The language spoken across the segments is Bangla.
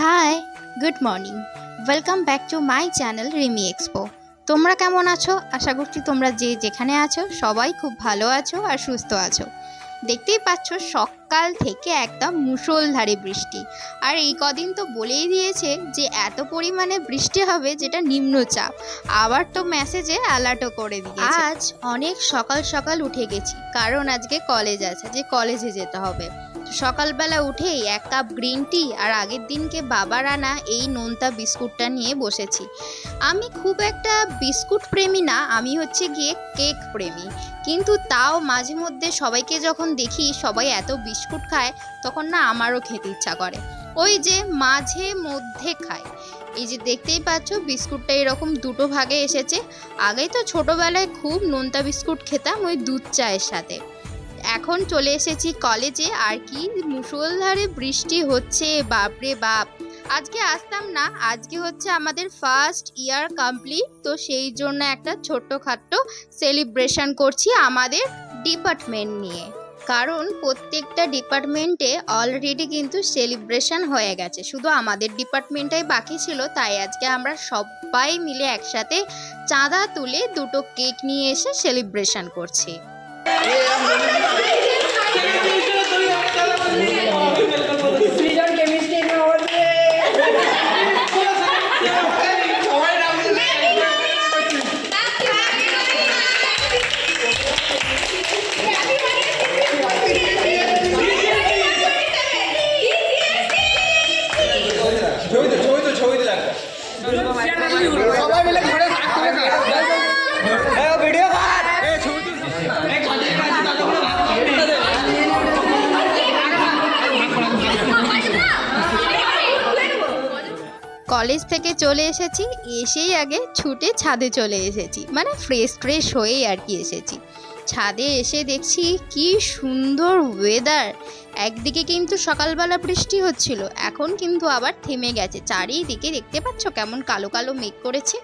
Hi good morning welcome back to my channel Rimi expo তোমরা কেমন আছো? আশা করছি তোমরা যে যেখানে আছো, সবাই খুব ভালো আছো আর সুস্থ আছো। দেখতেই পাচ্ছ সকাল থেকে একদম মুষলধারে বৃষ্টি। আর এই কদিন তো বলেই দিয়েছে যে, এত পরিমাণে বৃষ্টি হবে যেটা নিম্নচাপ। আবার তো মেসেজে অ্যালার্টও করে দিয়েছে। আজ অনেক সকাল সকাল উঠে গেছি, কারণ আজকে কলেজ আছে, যে কলেজে যেতে হবে। সকালবেলা উঠেই এক কাপ গ্রিন টি আর আগের দিনকে বাবার আনা এই নোনতা বিস্কুটটা নিয়ে বসেছি। আমি খুব একটা বিস্কুট প্রেমী না, আমি হচ্ছে গিয়ে কেক প্রেমী। কিন্তু তাও মাঝে মধ্যে সবাইকে যখন দেখি, সবাই এত বিস্কুট খায়, তখন না আমারও খেতে ইচ্ছা করে। ওই যে মাঝে মধ্যে খায়। এই যে দেখতেই পাচ্ছ, বিস্কুটটা এরকম দুটো ভাগে এসেছে। আগে তো ছোটোবেলায় খুব নোনতা বিস্কুট খেতাম ওই দুধ চায়ের সাথে। এখন চলে এসেছি কলেজে, আর কি মুষলধারে বৃষ্টি হচ্ছে, বাপরে বাপ। আজকে আসতাম না, আজকে হচ্ছে আমাদের ফার্স্ট ইয়ার কমপ্লিট তো সেই জন্য একটা ছোট্ট ছোট্টখাট্ট সেলিব্রেশন করছি আমাদের ডিপার্টমেন্ট নিয়ে। কারণ প্রত্যেকটা ডিপার্টমেন্টে অলরেডি কিন্তু সেলিব্রেশন হয়ে গেছে। শুধু আমাদের ডিপার্টমেন্টটাই বাকি ছিল, তাই আজকে আমরা সবাই মিলে একসাথে চাঁদা তুলে দুটো কেক নিয়ে এসে সেলিব্রেশন করছি। কলেজ থেকে চলে এসেছি, এসেই আগে ছুটে ছাদে চলে এসেছি মানে ফ্রেশ ফ্রেশ হয়েই আর কি এসেছি। ছাদে এসে দেখছি কি সুন্দর ওয়েদার একদিকে কিন্তু সকালবেলা বৃষ্টি হচ্ছিল, এখন কিন্তু আবার থেমে গেছে। চারিদিকে দেখতে পাচ্ছ কেমন কালো কালো মেঘ করেছে?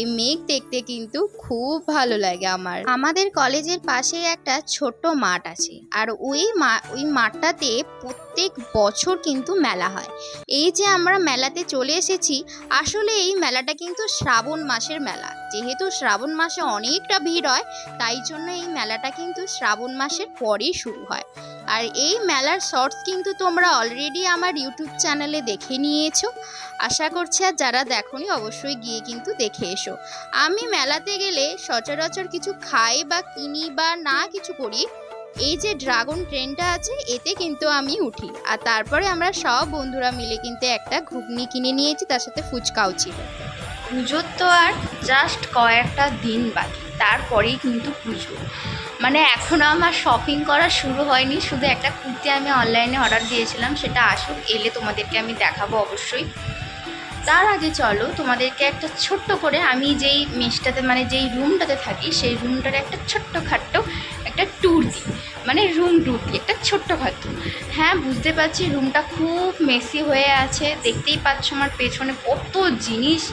এই মেঘ দেখতে কিন্তু খুব ভালো লাগে আমার। আমাদের কলেজের পাশে একটা ছোট্ট মাঠ আছে, আর ওই মা, ওই মাঠটাতে প্রত্যেক বছর কিন্তু মেলা হয়। এই যে আমরা মেলাতে চলে এসেছি, আসলে এই মেলাটা কিন্তু শ্রাবণ মাসের মেলা। যেহেতু শ্রাবণ মাসে অনেকটা ভিড় হয়, তাই জন্য এই মেলাটা কিন্তু শ্রাবণ মাসের পরেই শুরু হয়। আর এই মেলার শর্টস কিন্তু তোমরা অলরেডি আমার ইউটিউব চ্যানেলে দেখে নিয়েছো। আশা করছি আর যারা দেখোনি অবশ্যই গিয়ে কিন্তু দেখে এসো। আমি মেলাতে গেলে সচরাচর কিছু খাই বা কিনি বা না কিছু করি, এই যে ড্রাগন ট্রেনটা আছে, এতে কিন্তু আমি উঠি। আর তারপরে আমরা সব বন্ধুরা মিলে কিন্তু একটা ঘুগনি কিনে নিয়েছি, তার সাথে ফুচকাও ছিল। পুজোর তো আর জাস্ট কয়েকটা দিন বাকি, তারপরেই কিন্তু পুজো। মানে এখনও আমার শপিং করা শুরু হয়নি। শুধু একটা কুর্তি আমি অনলাইনে অর্ডার দিয়েছিলাম, সেটা আসুক, এলে তোমাদেরকে আমি দেখাবো অবশ্যই। তার আগে চলো, তোমাদেরকে একটা ছোট্ট করে আমি যেই মেসটাতে মানে যেই রুমটাতে থাকি, সেই রুমটার একটা ছোট্ট খাট্ট, একটা ট্যুর দিই। মানে রুম ট্যুর দিই, একটা ছোট্ট খাট্ট। হ্যাঁ বুঝতে পারছি রুমটা খুব মেসি হয়ে আছে। দেখতেই পাচ্ছ আমার পেছনে কত জিনিস।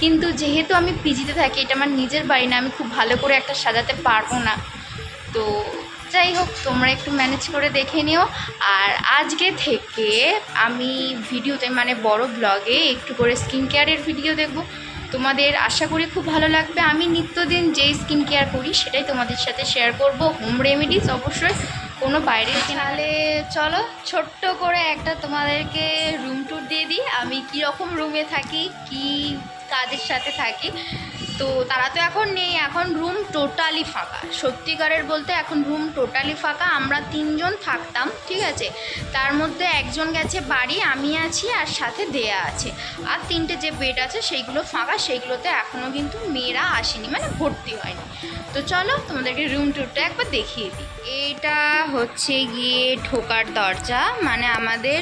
কিন্তু যেহেতু আমি পিজিতে থাকি, এটা আমার নিজের বাড়ি না, আমি খুব ভালো করে একটা সাজাতে পারব না। তো যাই হোক তোমরা একটু ম্যানেজ করে দেখে নিও। আর আজকে থেকে আমি ভিডিওতে মানে বড় ব্লগে একটু করে স্কিন কেয়ারের ভিডিও দেখব। তোমাদের আশা করি খুব ভালো লাগবে। আমি নিত্যদিন যেই স্কিন কেয়ার করি সেটাই তোমাদের সাথে শেয়ার করব। হোম রেমেডিস অবশ্যই কোনো বাইরে তাহলে চলো ছোট্ট করে একটা তোমাদেরকে রুম ট্যুর দিয়ে দিই। আমি কী রকম রুমে থাকি কি কাজের সাথে থাকি তো তারা তো এখন নেই, এখন রুম টোটালি ফাঁকা। সত্যিকারের বলতে এখন রুম টোটালি ফাঁকা, আমরা তিনজন থাকতাম, ঠিক আছে? তার মধ্যে একজন গেছে বাড়ি, আমি আছি আর সাথে দেয়া আছে। আর তিনটে যে বেড আছে, সেইগুলো ফাঁকা, সেইগুলোতে এখনও কিন্তু মেয়েরা আসেনি মানে ভর্তি হয়নি। তো চলো, তোমাদেরকে রুম ট্যুরটা একবার দেখিয়ে দিই। এটা হচ্ছে গিয়ে ঢোকার দরজা মানে আমাদের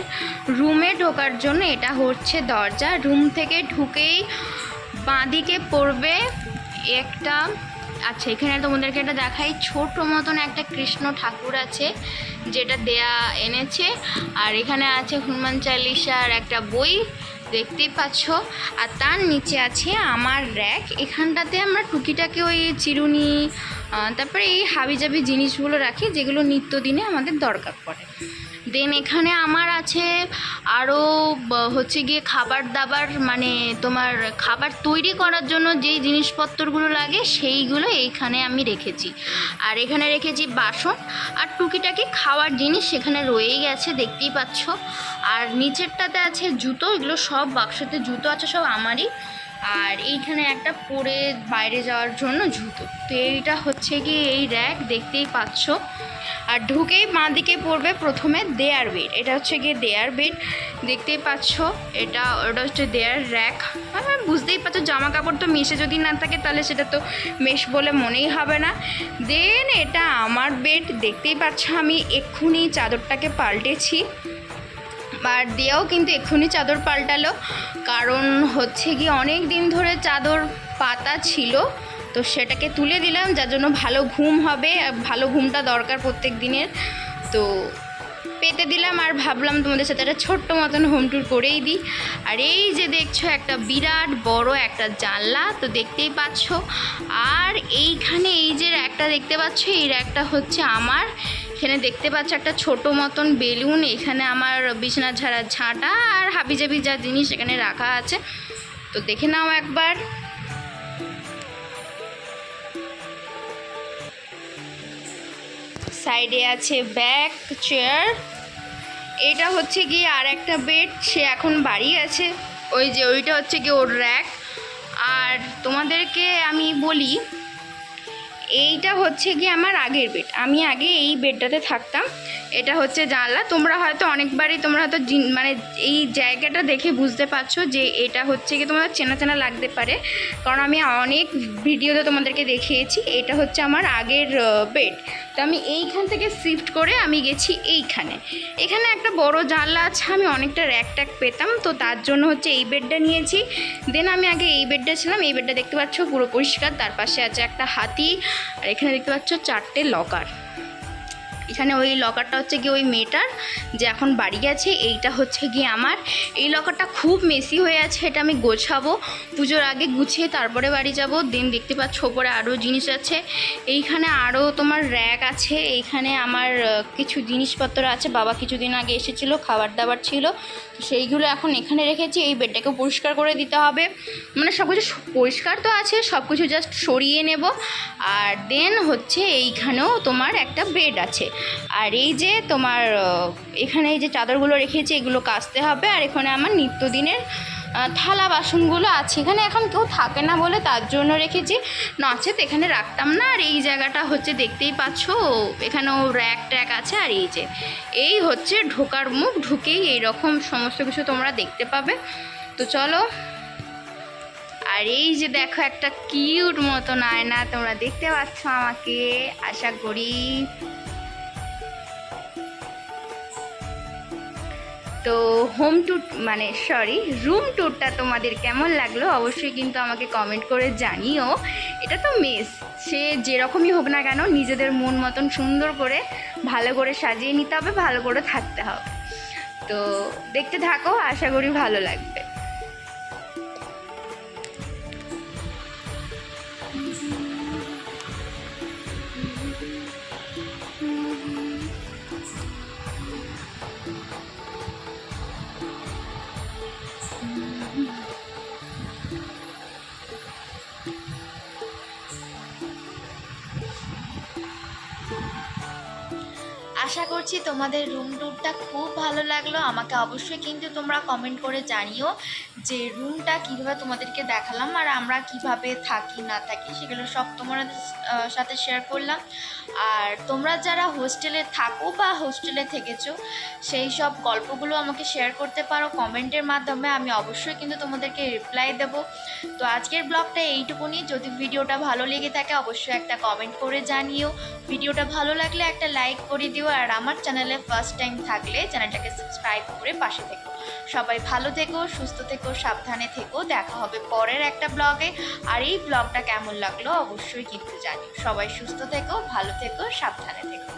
রুমে ঢোকার জন্য এটা হচ্ছে দরজা। রুম থেকে ঢুকেই বাঁদিকে পড়বে একটা আচ্ছা এখানে তোমাদেরকে একটা দেখাই। ছোট মতন একটা কৃষ্ণ ঠাকুর আছে, যেটা দেয়া এনেছে। আর এখানে আছে হনুমান চালিসার একটা বই, দেখতেই পাচ্ছ। আর তার নিচে আছে আমার র্যাক। এখানটাতে আমরা টুকিটাকে ওই চিরুনি তারপরে এই হাবিজাবি জিনিসগুলো রাখি, যেগুলো নিত্যদিনে আমাদের দরকার পড়ে। দেন এখানে আমার আছে আরও হচ্ছে গিয়ে খাবার দাবার মানে তোমার খাবার তৈরি করার জন্য যেই জিনিসপত্রগুলো লাগে সেইগুলো এইখানে আমি রেখেছি। আর এখানে রেখেছি বাসন। আর টুকিটাকি খাওয়ার জিনিস সেখানে রয়েই গেছে, দেখতেই পাচ্ছ। আর নিচেরটাতে আছে জুতো, এগুলো সব বাক্সতে জুতো আছে, সব আমারই। আর এইখানে একটা পরে বাইরে যাওয়ার জন্য জুতো। তো এইটা হচ্ছে কি এই র্যাক দেখতেই পাচ্ছ। আর ঢুকেই বাঁ দিকে পড়বে প্রথমে দেয়ার বেড এটা হচ্ছে গিয়ে দেয়ার বেড দেখতেই পাচ্ছ। এটা, ওটা হচ্ছে দেয়ার র্যাক হ্যাঁ বুঝতেই পারছ জামা কাপড় তো মেশে যদি না থাকে, তাহলে সেটা তো মেশ বলে মনেই হবে না। দেন এটা আমার বেড দেখতেই পাচ্ছ আমি এক্ষুনি চাদরটাকে পাল্টেছি। আর দেয়াও কিন্তু এক্ষুনি চাদর পাল্টালো। কারণ হচ্ছে কি অনেক দিন ধরে চাদর পাতা ছিল, তো সেটাকে তুলে দিলাম, যার জন্য ভালো ঘুম হবে ভালো ঘুমটা দরকার প্রত্যেক দিনের। তো পেতে দিলাম আর ভাবলাম তোমাদের সাথে একটা ছোট্ট মতন হোম ট্যুর করেই দিই। আর এই যে দেখছ একটা বিরাট বড় একটা জানলা, তো দেখতেই পাচ্ছ। আর এইখানে এই যে র্যাকটা দেখতে পাচ্ছ, এই র্যাকটা হচ্ছে আমার। এখানে দেখতে পাচ্ছ একটা ছোট মতন বেলুন। এখানে আমার বিছানা ঝাড়া ঝাঁটা আর হাবিজাবি যা জিনিস এখানে রাখা আছে। তো দেখে নাও একবার। সাইডে আছে ব্যাগ, চেয়ার। এটা হচ্ছে গিয়ে আর একটা বেড, সে এখন বাড়ি আছে। ওই যে ওইটা হচ্ছে গিয়ে ওর র্যাক। আর তোমাদেরকে আমি বলি এইটা হচ্ছে কি আমার আগের বেড আমি আগে এই বেডটাতে থাকতাম। এটা হচ্ছে জানলা। তোমরা হয়তো অনেকবারই তোমরা হয়তো মানে এই জায়গাটা দেখে বুঝতে পারছ যে এটা হচ্ছে কি তোমাদের চেনা চেনা লাগতে পারে। কারণ আমি অনেক ভিডিওতে তোমাদেরকে দেখিয়েছি, এটা হচ্ছে আমার আগের বেড তো আমি এইখান থেকে শিফট করে আমি গেছি এইখানে। এখানে একটা বড় জানলা আছে, আমি অনেকটা র্যাক ট্যাক পেতাম, তো তার জন্য হচ্ছে এই বেডটা নিয়েছি। দেন আমি আগে এই বেডটা ছিলাম, এই বেডটা দেখতে পাচ্ছ পুরো পরিষ্কার, তার পাশে আছে একটা হাতি, আর এখানে দেখতে পাচ্ছ চারটে লকার এখানে ওই লকারটা হচ্ছে গিয়ে ওই মেয়েটার যে এখন বাড়ি গেছে এইটা হচ্ছে গিয়ে আমার। এই লকারটা খুব মেসি হয়ে আছে, এটা আমি গোছাবো। পুজোর আগে গুছিয়ে তারপরে বাড়ি যাব। দিন দেখতে পাচ্ছ ওপরে আরও জিনিস আছে। এইখানে আরও তোমার র্যাক আছে। এইখানে আমার কিছু জিনিসপত্র আছে। বাবা কিছুদিন আগে এসেছিল খাবার দাবার ছিল সেইগুলো এখন এখানে রেখেছি। এই বেডটাকে পরিষ্কার করে দিতে হবে। মানে সব কিছু পরিষ্কার তো আছে সব কিছু জাস্ট সরিয়ে নেব। আর দেন হচ্ছে এইখানেও তোমার একটা বেড আছে। আর এই যে তোমার এখানে এই যে চাদরগুলো রেখেছি, এগুলো কাচতে হবে। আর এখানে আমার নিত্যদিনের থালা বাসনগুলো আছে। এখানে এখন কেউ থাকে না বলে তার জন্য রেখেছি। নচেত এখানে রাখতাম না। আর এই জায়গাটা হচ্ছে, দেখতেই পাচ্ছ, এখানেও র্যাক ট্যাক আছে। আর এই যে, এই হচ্ছে ঢোকার মুখ। ঢুকেই এইরকম সমস্ত কিছু তোমরা দেখতে পাবে। তো চলো। আর এই যে দেখো, একটা কিউট মতন আয়না তোমরা দেখতে পাচ্ছ আমাকে। আশা করি তো হোম ট্যুর মানে সরি রুম ট্যুরটা তোমাদের কেমন লাগল অবশ্যই কিন্তু আমাকে কমেন্ট করে জানিও। এটা তো মেস সে যেরকমই হোক না কেন, নিজেদের মন মতন সুন্দর করে, ভালো করে সাজিয়ে নিতে হবে, ভালো করে থাকতে হবে। তো দেখতে থাকো, আশা করি ভালো লাগবে। আশা করছি তোমাদের রুম ট্যুরটা খুব ভালো লাগল। আমাকে অবশ্যই কিন্তু তোমরা কমেন্ট করে জানিও যে রুমটা কীভাবে তোমাদেরকে দেখালাম আর আমরা কীভাবে থাকি, না থাকি, সেগুলো সব তোমাদের সাথে শেয়ার করলাম। আর তোমরা যারা হোস্টেলে থাকো বা হোস্টেলে থেকেছো, সেই সব গল্পগুলো আমাকে শেয়ার করতে পারো কমেন্টের মাধ্যমে। আমি অবশ্যই কিন্তু তোমাদেরকে রিপ্লাই দেব। তো আজকের ব্লগটা এইটুকুনি। যদি ভিডিওটা ভালো লেগে থাকে, অবশ্যই একটা কমেন্ট করে জানিও। ভিডিওটা ভালো লাগলে একটা লাইক করে দিও আর আমার চ্যানেলে ফার্স্ট টাইম থাকলে চ্যানেলটাকে সাবস্ক্রাইব করে পাশে থেকো। সবাই ভালো থেকো, সুস্থ থেকো, সাবধানে থেকো। দেখা হবে পরের একটা ব্লগে আর এই ব্লগটা কেমন লাগল অবশ্যই কিন্তু জানি সবাই সুস্থ থেকো, ভালো থেকো, সাবধানে থেকো।